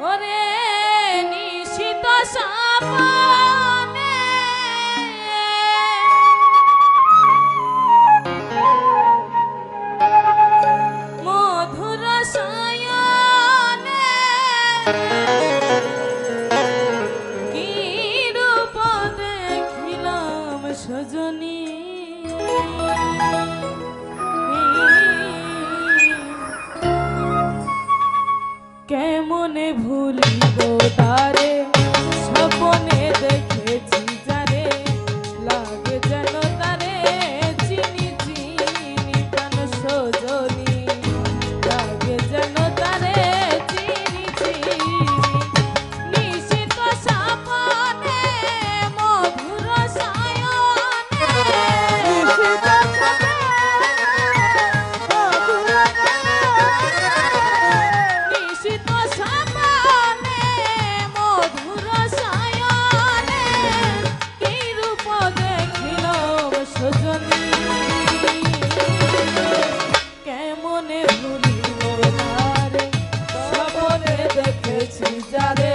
ওরে নিশিত সাপনে মধুর সায়নে मन भूलो तारे Lisa